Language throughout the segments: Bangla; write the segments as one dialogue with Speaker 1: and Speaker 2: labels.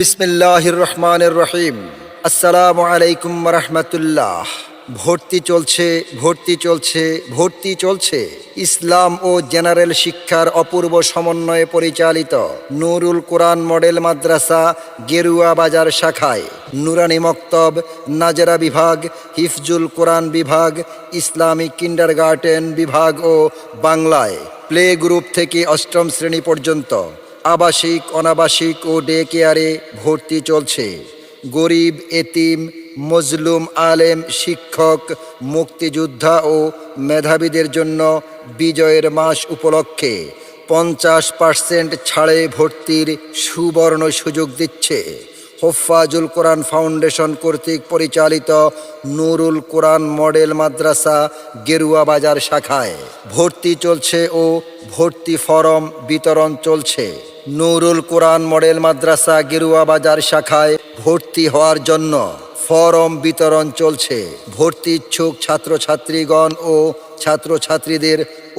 Speaker 1: বিসমিল্লাহির রহমানির রহিম। আসসালামু আলাইকুম রহমতুল্লাহ ভর্তি চলছে ভর্তি চলছে ভর্তি চলছে। ইসলাম ও জেনারেল শিক্ষার অপূর্ব সমন্বয়ে পরিচালিত নুরুল কোরআন মডেল মাদ্রাসা গেরুয়া বাজার শাখায়। নুরানি মক্তব, নাজরা বিভাগ, হিফজুল কোরআন বিভাগ ইসলামিক কিন্ডারগার্টেন বিভাগ ও বাংলায়। প্লে গ্রুপ থেকে অষ্টম শ্রেণি পর্যন্ত আবাসিক, অনাবাসিক ও ডে কেয়ারে ভর্তি চলছে। গরিব, এতিম, মজলুম, আলেম, শিক্ষক, মুক্তিযোদ্ধা ও মেধাবীদের জন্য বিজয়ের মাস উপলক্ষে পঞ্চাশ পার্সেন্ট ছাড়ে ভর্তির সুবর্ণ সুযোগ দিচ্ছে। হোফাজুল কোরআন ফাউন্ডেশন কর্তৃক পরিচালিত নুরুল কোরআন মডেল মাদ্রাসা গেরুয়া বাজার শাখায় ভর্তি চলছে ও ভর্তি ফরম বিতরণ চলছে। নুরুল কোরআন মডেল মাদ্রাসা গেরুয়া বাজার শাখায় ভর্তি হওয়ার জন্য ফরম বিতরণ চলছে। ভর্তি ইচ্ছুক ছাত্রছাত্রীগণ ও ছাত্রছাত্রীদের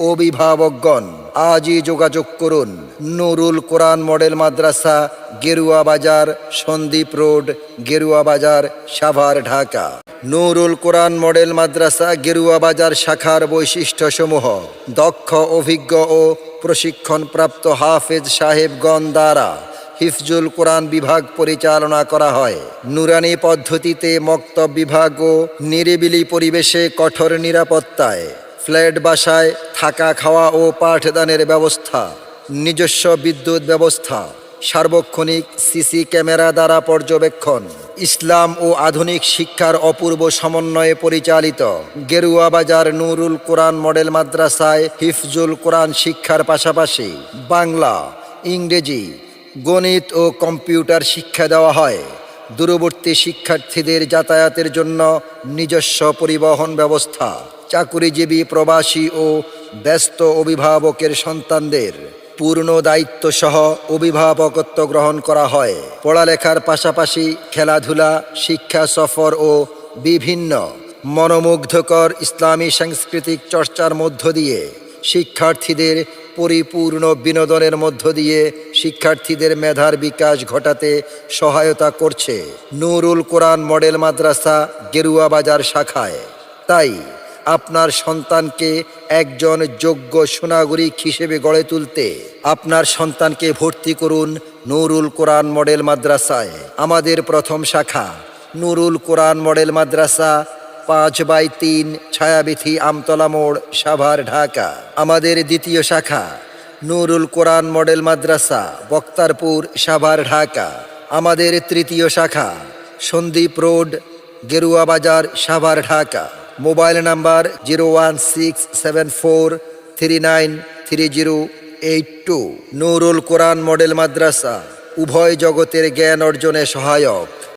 Speaker 1: অভিভাবকগণ, আজই যোগাযোগ করুন। নুরুল কোরআন মডেল মাদ্রাসা গেরুয়া বাজার সন্দীপ রোড, গেরুয়া বাজার, সাভার, ঢাকা। নুরুল কোরআন মডেল মাদ্রাসা গেরুয়া বাজার শাখার বৈশিষ্ট্যসমূহ। দক্ষ, অভিজ্ঞ ও প্রশিক্ষণপ্রাপ্ত হাফেজ সাহেবগণ দ্বারা হিফজুল কোরআন বিভাগ পরিচালনা করা হয়। নুরানি পদ্ধতিতে মক্তব বিভাগ ও নিরিবিলি পরিবেশে কঠোর নিরাপত্তায়, ফ্ল্যাট বাসায় থাকা খাওয়া ও পাঠদানের ব্যবস্থা, নিজস্ব বিদ্যুৎ ব্যবস্থা, সার্বক্ষণিক সিসি ক্যামেরা দ্বারা পর্যবেক্ষণ। ইসলাম ও আধুনিক শিক্ষার অপূর্ব সমন্বয়ে পরিচালিত। গেরুয়া বাজার নুরুল কোরআন মডেল মাদ্রাসায় হিফজুল কোরআন শিক্ষার পাশাপাশি বাংলা, ইংরেজি, গণিত ও কম্পিউটার শিক্ষা দেওয়া হয়। দূরবর্তী শিক্ষার্থীদের যাতায়াতের জন্য নিজস্ব পরিবহন ব্যবস্থা, চাকুরিজীবী প্রবাসী ও ব্যস্ত অভিভাবকের সন্তানদের পূর্ণ দায়িত্ব সহ অভিভাবকত্ব গ্রহণ করা হয়। পড়ালেখার পাশাপাশি খেলাধুলা, শিক্ষা, সফর ও বিভিন্ন মনোমুগ্ধকর ইসলামী সাংস্কৃতিক চর্চার মধ্য দিয়ে, শিক্ষার্থীদের পরিপূর্ণ বিনোদনের মধ্য দিয়ে শিক্ষার্থীদের মেধার বিকাশ ঘটাতে সহায়তা করছে। নুরুল কোরআন মডেল মাদ্রাসা গেরুয়া বাজার শাখায়। তাই আপনার সন্তানকে একজন যোগ্য সুনাগরিক হিসেবে গড়ে তুলতে। আপনার সন্তানকে ভর্তি করুন নুরুল কোরআন মডেল মাদ্রাসায়। আমাদের প্রথম শাখা, নুরুল কোরআন মডেল মাদ্রাসা, পাঁচ বাই তিন, ছায়াবিথি আমতলা মোড়, সাভার, ঢাকা। আমাদের দ্বিতীয় শাখা, নুরুল কোরআন মডেল মাদ্রাসা, বক্তারপুর, সাভার, ঢাকা। আমাদের তৃতীয় শাখা, Sandwip road, Gerua Bazar, Savar, Dhaka. Mobile number zero one six seven four three nine three zero eight two. Nurul Quran model Madrasa, উভয় জগতের জ্ঞান অর্জনে সহায়ক।